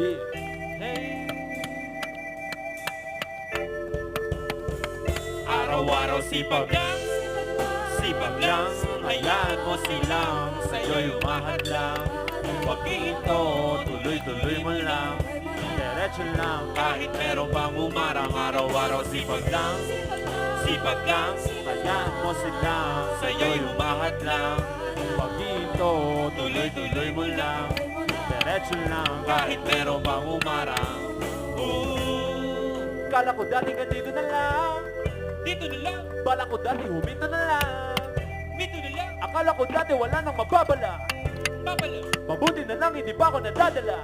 Yeah. Hey. Araw-araw sipag lang Sipag lang Hayaan mo silang Sa'yo'y umahad lang Huwag iito Tuloy-tuloy mo lang Diretso lang Kahit meron pang umarang Araw-araw sipag lang Sipag lang Hayaan mo silang Sa'yo'y umahad lang lang Kahit meron pang umarang Ooh. Kala ko dati ganito na lang. Dito na lang, Bala ko dati huminto na lang. Dito na lang, Akala ko dati wala nang mababala. Babala, Mabuti na lang hindi pa ako nadadala.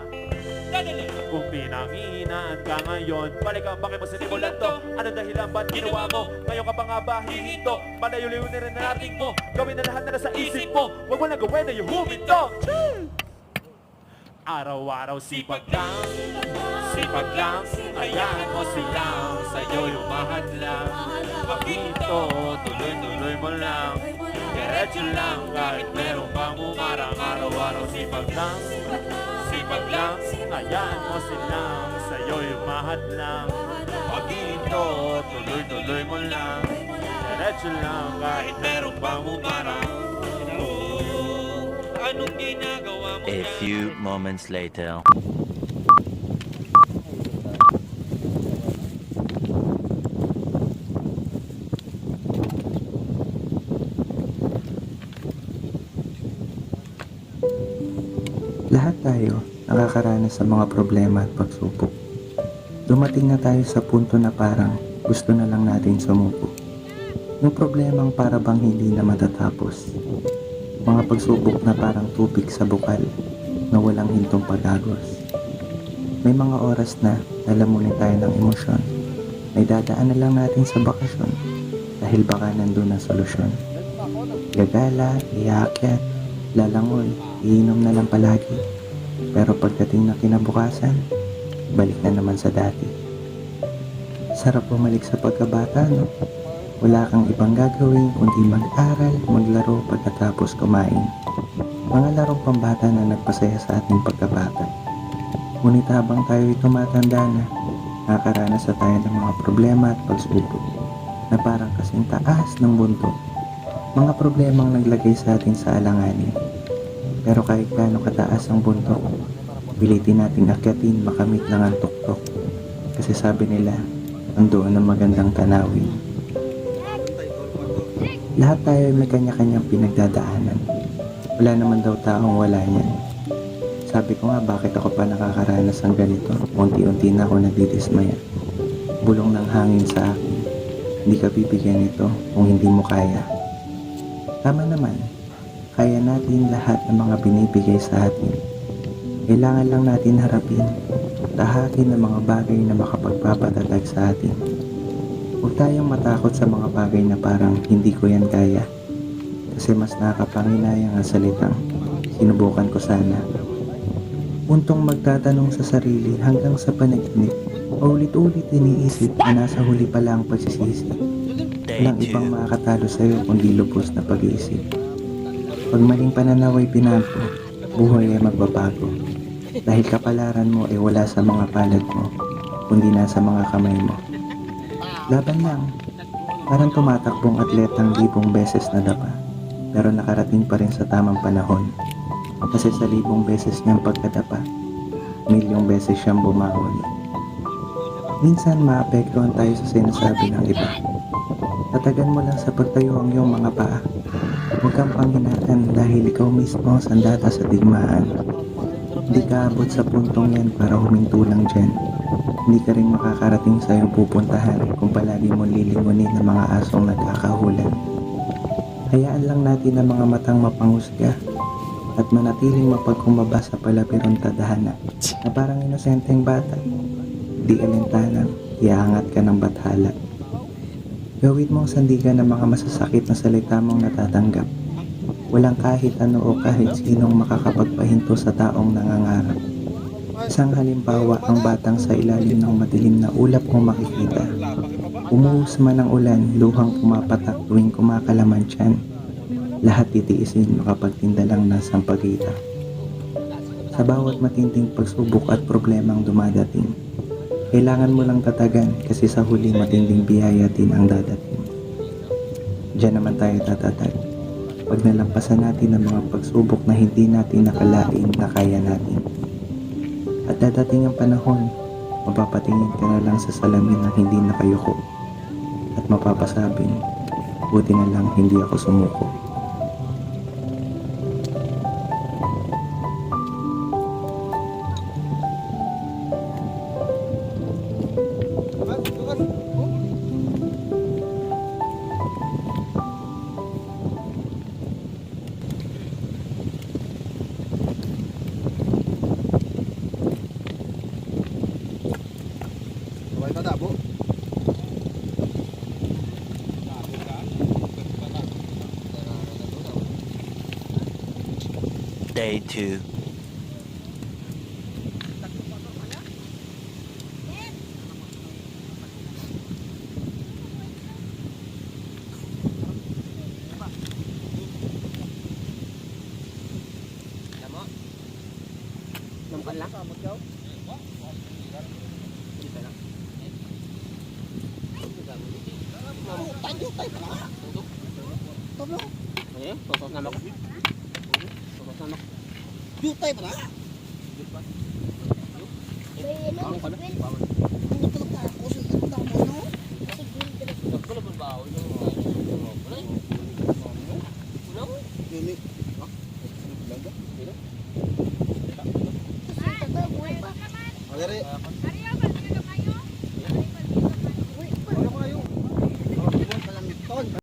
Dadala. Kung pinangihinaan ka ngayon Balik ang bakit mo sinimulan to? Anong dahilan ba't ginawa mo? Ngayon ka pa nga ba hihinto? Malayo-layo na rin narating mo. Gawin na lahat na nasa isip mo. Huwag mo na gawin na yung huminto Araw-araw sipag lang Sipag lang Hayaan mo silang Sa'yo'y umahad lang Huwag dito Tuloy-tuloy mo lang Diretso lang Kahit meron pang umarang Araw-araw. Sipag lang Sipag lang Hayaan mo silang Sa'yo'y umahad lang Huwag dito Tuloy-tuloy mo lang Diretso lang Kahit meron pang umarang anong ginagawa mo A dyan? few moments later. Lahat tayo nakakaranas sa mga problema at pagsubok. Dumating na tayo sa punto na parang gusto na lang natin sumuko. Yung problemang para bang hindi na matatapos. Mga pagsubok na parang tubig sa bukal na walang hintong pagagos. May mga oras na lalamunin tayo ng emosyon. May dadaan na lang natin sa bakasyon dahil baka nandun ang solusyon. Gagala, iyakyat, lalangoy, iinom na lang palagi. Pero pagdating na kinabukasan, balik na naman sa dati. Sarap bumalik sa pagkabata, no? Wala kang ibang gagawin kundi mag-aral, maglaro pagkatapos kumain. Mga larong pambata na nagpasaya sa ating pagkabata. Ngunit habang tayo'y tumatanda na, nakakaranas na tayo ng mga problema at pagsubok na parang kasing taas ng bundok. Mga problemang naglagay sa atin sa alanganin. Pero kahit gaano kataas ang bundok, pilitin nating akyatin makamit lang ang tuktok. Kasi sabi nila, nandoon ang magandang tanawin. Lahat tayo ay may kanya-kanyang pinagdadaanan. Wala naman daw taong wala yan. Sabi ko nga bakit ako pa nakakaranas ng ganito, unti-unti na ako nadidismaya. Bulong ng hangin sa akin. Hindi ka bibigyan nito kung hindi mo kaya. Tama naman, kaya natin lahat ng mga binibigay sa atin. Kailangan lang natin harapin, tahakin ang mga bagay na makapagpapatatag sa atin. Huwag tayong matakot sa mga bagay na parang hindi ko yan kaya. Kasi mas nakakapanginayang ang salitang, sinubukan ko sana. Untong magtatanong sa sarili hanggang sa panaginip, ulit-ulit iniisip na nasa huli pala ang pagsisisi. Walang ibang 2. makakatalo sa'yo kundi lubos na pag-iisip. Pag maling pananaw ay binago, buhay ay magbabago. Dahil kapalaran mo ay wala sa mga palad mo, kundi nasa mga kamay mo. Laban lang. Parang tumatakbong atletang libong beses na dapa, pero nakarating pa rin sa tamang panahon. Kasi sa libong beses niyang pagkadapa, milyong beses siyang bumahon. Minsan maapektuhan tayo sa sinasabi ng iba. Tatagan mo lang sa pagtayo ang iyong mga paa. Huwag kang panghinaan dahil ikaw mismo ang sandata sa digmaan. Hindi ka abot sa puntong yan para huminto lang dyan. Hindi ka rin makakarating sa iyong pupuntahan kung palagi mo lilingunin ng mga asong nagkakahulan. Hayaan lang natin ang mga matang mapanghusga at manatiling mapagkumaba sa palabirong tadhana na parang inosenteng bata. Di alintanang, iaangat ka ng bathala. Gawin mong sandigan ng mga masasakit na salita mong natatanggap. Walang kahit ano o kahit sinong makakapagpahinto sa taong nangangarap. Isang halimbawa ang batang sa ilalim ng madilim na ulap kong makikita. Umuhos man ang ulan, luhang pumapatak tuwing kumakalaman tiyan. Lahat titiisin makapagtinda lang ng sampagita. Sa bawat matinding pagsubok at problemang dumadating, kailangan mo lang tatagan kasi sa huli matinding biyaya din ang dadating. Diyan naman tayo tatatag. Pag nalampasan natin ang mga pagsubok na hindi natin nakalain na kaya natin. At dadating ang panahon, mapapatingin ka na lang sa salamin ng hindi nakayuko. At mapapasabing, buti na lang hindi ako sumuko. Baik kata bu. Day two. Nằm con lắc. Một chỗ. Đi phải lắm. Jutay pa na. Yun eh. Agari.